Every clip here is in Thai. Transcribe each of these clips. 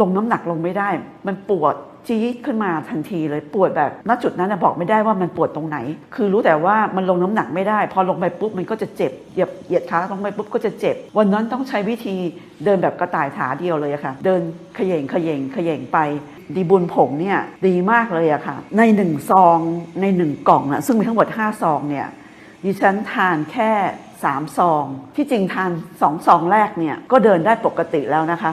ลงน้ำหนักลงไม่ได้ มันปวดจี๊ดขึ้นมาทันทีเลยปวดแบบณจุดนั้นบอกไม่ได้ว่ามันปวดตรงไหน คือรู้แต่ว่ามันลงน้ำหนักไม่ได้ พอลงไปปุ๊บมันก็จะเจ็บเหยียบเหยียดขาลงไปปุ๊บก็จะเจ็บ วันนั้นต้องใช้วิธีเดินแบบกระต่ายขาเดียวเลยค่ะ เดินขย่งขย่งขย่งไป ดีบุญผงเนี่ยดีมากเลยอะค่ะ ในหนึ่งซองในหนึ่งกล่องนะซึ่งมีทั้งหมด5ซองเนี่ยดิฉันทานแค่3ซอง ที่จริงทาน2ซองแรกเนี่ยก็เดินได้ปกติแล้วนะคะ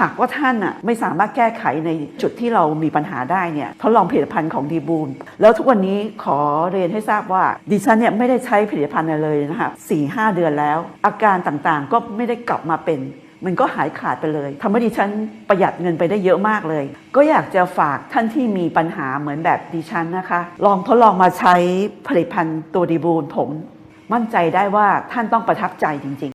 หากว่าท่านอะไม่สามารถแก้ไขในจุดที่เรามีปัญหาได้เนี่ยทดลองผลิตภัณฑ์ของดีบูลแล้วทุกวันนี้ขอเรียนให้ทราบว่าดิฉันเนี่ยไม่ได้ใช้ผลิตภัณฑ์อะไรเลยนะคะสี่ห้าเดือนแล้ว อาการต่างๆก็ไม่ได้กลับมาเป็นมันก็หายขาดไปเลยทำให้ดิฉันประหยัดเงินไปได้เยอะมากเลย ก็อยากจะฝากท่านที่มีปัญหาเหมือนแบบดิฉันนะคะ ลองทดลองมาใช้ผลิตภัณฑ์ตัวดีบูลผงมั่นใจได้ว่าท่านต้องประทับใจจริง ๆ